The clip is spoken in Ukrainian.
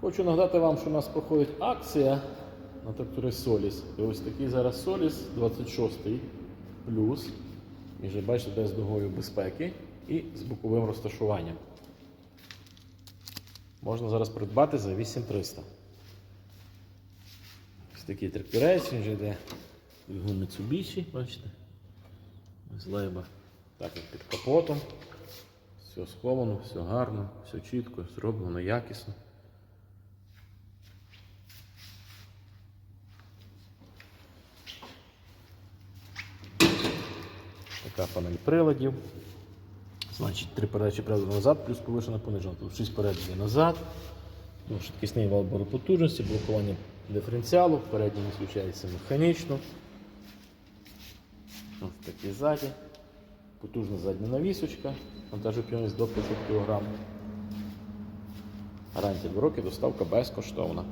Хочу нагадати вам, що у нас проходить акція на тракторі Solis. І ось такий зараз Solis 26 плюс. І вже бачите, де з дугою безпеки і з боковим розташуванням. Можна зараз придбати за 8300. Ось такий тракторець, він вже йде двигун Mitsubishi, бачите. Ось лейба. Так як під капотом. Все сховано, все гарно, все чітко, зроблено якісно. Така панель приладів. Значить, три передачі приладу назад, плюс повишена понижена. Тут 6 передачі назад. Ну, швидкісний вал потужності, блокування диференціалу, передній не включається механічно. Ось такі ззаді. Потужна задня навісочка, вантажопійність до 500 кг. Гарантія 2 роки, доставка безкоштовна.